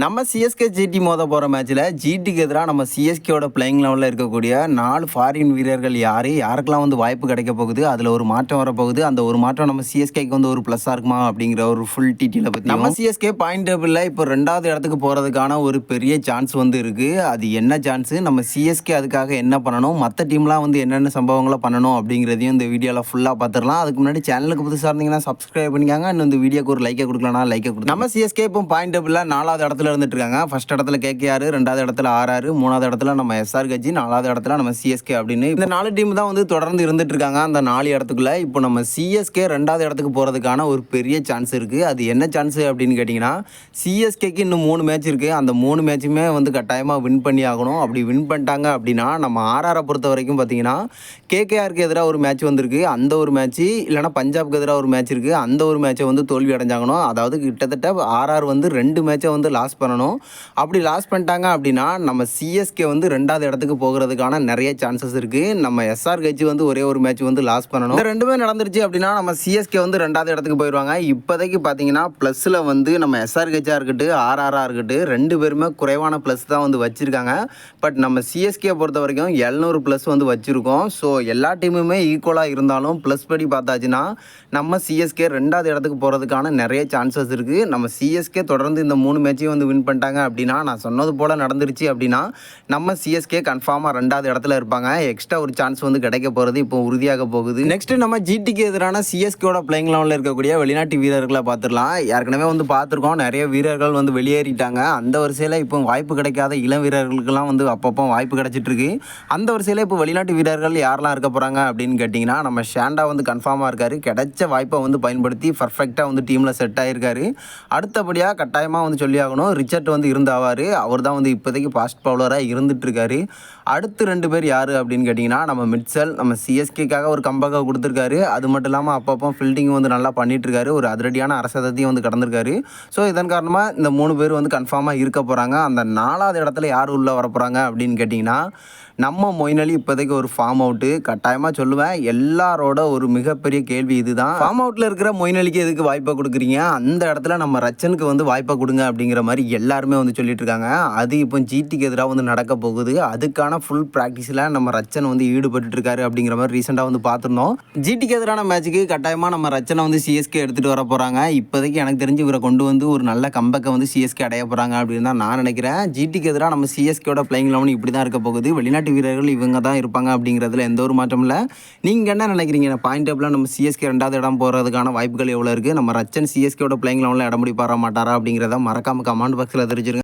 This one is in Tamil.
நம்ம சிஎஸ்கே ஜிடி மோத போகிற மேட்ச்சில் ஜிடிக்கு எதிராக நம்ம சிஎஸ்கேவோட பிளேயிங் லெவலில் இருக்கக்கூடிய நாலு ஃபாரின் வீரர்கள் யார்? யாருக்கெல்லாம் வந்து வாய்ப்பு கிடைக்க போகுது? அதில் ஒரு மாற்றம் வரப்போகுது. அந்த ஒரு மாற்றம் நம்ம சிஎஸ்கேக்கு வந்து ஒரு ப்ளஸ்ஸாக இருக்குமா? அப்படிங்கிற ஒரு ஃபுல் டீட்டெயிலை பற்றி நம்ம சிஎஸ்கே பாயிண்ட் டேபிளில் இப்போ ரெண்டாவது இடத்துக்கு போகிறதுக்கான ஒரு பெரிய சான்ஸ் வந்து இருக்குது அது என்ன சான்ஸு நம்ம சிஎஸ்கே அதுக்காக என்ன பண்ணணும்? மற்ற டீம்லாம் வந்து என்னென்ன சம்பவங்களை பண்ணணும் அப்படிங்கிறதையும் இந்த வீடியோவில் ஃபுல்லாக பார்த்துடலாம் அதுக்கு முன்னாடி சேனலுக்கு புதுசாக இருந்தீங்கன்னா சப்ஸ்கிரைப் பண்ணிக்காங்க. இன்னும் இந்த வீடியோக்கு ஒரு லைக்கை கொடுக்கலனா லைக்கை கொடுத்து நம்ம சிஎஸ்கே இப்போ பாயிண்ட் டேபிளில் நாலாவது இடத்துல இருந்துட்டு இருக்காங்க ஃபர்ஸ்ட் இடத்துல கேகேஆர் ரெண்டாவது இடத்துல ஆர்ஆர் மூணாவது இடத்துல நம்ம எஸ்ஆர் கட்சி நாலாவது இடத்துல நம்ம சிஎஸ்கே அப்படின்னு. இந்த நாலு டீம் தான் வந்து தொடர்ந்து இருந்துட்டு இருக்காங்க அந்த நாலு இடத்துக்குள்ள. இப்போ நம்ம சிஎஸ்கே ரெண்டாவது இடத்துக்கு போகிறதுக்கான ஒரு பெரிய சான்ஸ் இருக்குது அது என்ன சான்ஸ் அப்படின்னு கேட்டிங்கன்னா சிஎஸ்கேக்கு இன்னும் மூணு மேட்ச் இருக்குது அந்த மூணு மேட்சுமே வந்து கட்டாயமாக வின் பண்ணி ஆகணும். அப்படி வின் பண்ணிட்டாங்க அப்படின்னா நம்ம ஆர்ஆரை பொறுத்த வரைக்கும் பார்த்தீங்கன்னா கேகேஆருக்கு எதிராக ஒரு மேட்ச் வந்திருக்கு. அந்த ஒரு மேட்ச்சு இல்லைனா பஞ்சாப்க்கு எதிராக ஒரு மேட்ச் இருக்குது அந்த ஒரு மேட்ச்சை வந்து தோல்வி அடைஞ்சாகணும். அதாவது கிட்டத்தட்ட ஆர்ஆர் வந்து ரெண்டு மேட்சை வந்து லாஸ் பண்ணணும். அப்படி லாஸ் பண்ணிட்டாங்க அப்படின்னா நம்ம சிஎஸ்கே வந்து ரெண்டாவது இடத்துக்கு போகிறதுக்கான நிறைய சான்சஸ் இருக்குது நம்ம எஸ்ஆர் கட்சி வந்து ஒரே ஒரு மேட்ச் வந்து லாஸ் பண்ணணும். இந்த ரெண்டுமே நடந்துருச்சு அப்படின்னா நம்ம சிஎஸ்கே வந்து ரெண்டாவது இடத்துக்கு போயிடுவாங்க இப்போதைக்கு பார்த்தீங்கன்னா ப்ளஸில் வந்து நம்ம எஸ்ஆர் கட்சியாக இருக்கட்டும் ஆர்ஆராக இருக்கட்டும் ரெண்டு பேருமே குறைவான ப்ளஸ் தான் வந்து வச்சுருக்காங்க. பட் நம்ம சிஎஸ்கே பொறுத்த வரைக்கும் எழுநூறு ப்ளஸ் வந்து வச்சுருக்கோம். ஸோ எல்லா டீமுமே ஈக்குவலாக இருந்தாலும் ப்ளஸ் படி பார்த்தாச்சுன்னா நம்ம சிஎஸ்கே ரெண்டாவது இடத்துக்கு போகிறதுக்கான நிறைய சான்சஸ் இருக்குது நம்ம சிஎஸ்கே தொடர்ந்து இந்த மூணு மேட்சையும் வந்து வின் பண்ணிட்டாங்க அப்படின்னா நான் சொன்னது போல் நடந்துருச்சு அப்படின்னா நம்ம சிஎஸ்கே கன்ஃபார்மாக ரெண்டாவது இடத்துல இருப்பாங்க. எக்ஸ்ட்ரா ஒரு சான்ஸ் வந்து கிடைக்க போகிறது இப்போ உறுதியாக போகுது. நெக்ஸ்ட் நம்ம ஜிடிக்கு எதிரான சிஎஸ்கேவோட பிளேயிங் லெவலில் இருக்கக்கூடிய வெளிநாட்டு வீரர்களை பார்த்துடலாம். ஏற்கனவே வந்து பார்த்துருக்கோம் நிறைய வீரர்கள் வந்து வெளியேறிட்டாங்க. அந்த வரிசையில் இப்போ வாய்ப்பு கிடைக்காத இளம் வீரர்களுக்கெல்லாம் வந்து அப்பப்போ வாய்ப்பு கிடைச்சிட்ருக்கு. அந்த வரிசையில் இப்போ வெளிநாட்டு வீரர்கள் யாரெல்லாம் இருக்க போகிறாங்க அப்படின்னு கேட்டிங்கன்னா நம்ம ஷேண்டா வந்து கன்ஃபார்மாக இருக்காரு. கிடைச்ச வாய்ப்பை வந்து பயன்படுத்தி பர்ஃபெக்டாக வந்து டீமில் செட் ஆகிருக்காரு அடுத்தபடியாக கட்டாயமாக வந்து சொல்லி ஆகணும் ரிச்சர்ட் வந்து இருந்தாவார். அவர் தான் வந்து இப்போதைக்கு ஃபாஸ்ட் பவுலராக இருந்துட்டுருக்காரு. அடுத்து ரெண்டு பேர் யார் அப்படின்னு கேட்டிங்கன்னா நம்ம மிட்சல் நம்ம சிஎஸ்கேக்காக ஒரு கம்பேக்காக கொடுத்துருக்காரு. அது மட்டும் இல்லாமல் அப்பப்போ ஃபீல்டிங் வந்து நல்லா பண்ணிகிட்ருக்காரு ஒரு அதிரடியான அரசத்தையும் வந்து கடந்திருக்காரு. ஸோ இதன் காரணமாக இந்த மூணு பேர் வந்து கன்ஃபார்மாக இருக்க போகிறாங்க அந்த நாலாவது இடத்துல யார் உள்ளே வர போகிறாங்க அப்படின்னு கேட்டிங்கன்னா நம்ம மொயின் இப்போதைக்கு ஒரு ஃபார்ம் அவுட்டு கட்டாயமாக சொல்லுவேன் எல்லாரோட ஒரு மிகப்பெரிய கேள்வி இதுதான். ஃபார்ம் அவுட்டில் இருக்கிற மொயின் அலிக்கு எதுக்கு வாய்ப்பை கொடுக்குறீங்க? அந்த இடத்துல நம்ம ரச்சனுக்கு வந்து வாய்ப்பை கொடுங்க அப்படிங்கிற மாதிரி எல்லாருமே வந்து சொல்லிட்டு இருக்காங்க அது இப்போ ஜிடிக்கு எதிராக வந்து நடக்க போகுது. அதுக்கான ஃபுல் ப்ராக்டிஸில் நம்ம ரச்சன் வந்து ஈடுபட்டு இருக்காரு அப்படிங்கிற மாதிரி ரீசெண்டாக வந்து பார்த்துருந்தோம் ஜிடிக்கு எதிரான மேட்ச்சுக்கு கட்டாயமாக நம்ம ரச்சனை வந்து சிஎஸ்கே எடுத்துகிட்டு வர போகிறாங்க இப்போதைக்கு எனக்கு தெரிஞ்சு இவரை கொண்டு வந்து ஒரு நல்ல கம்பக்கை வந்து சிஎஸ்கே அடைய போகிறாங்க அப்படின்னு தான் நான் நினைக்கிறேன். ஜிடிக்கு எதிராக நம்ம சிஎஸ்கேயோட பிளேயிங் லெவன் இப்படி தான் இருக்க போகுது. வெளிநாட்டு வீரர்கள் இவங்க தான் இருப்பாங்க அப்படிங்கிறதுல எந்த ஒரு மாற்றம் இல்லை. நீங்கள் என்ன நினைக்கிறீங்க? பாயிண்ட் டேபிளில் நம்ம சிஎஸ்கே ரெண்டாவது இடம் போகிறதுக்கான வாய்ப்புகள் எவ்வளோ இருக்குது நம்ம ரச்சன் சிஎஸ்கேவோட பிளேயிங் லெவனில் இடம் பிடிப்பாரா மாட்டாரா அப்படிங்கிறத மறக்காம கமெண்ட் பாக்ஸில் தெரிஞ்சிருங்க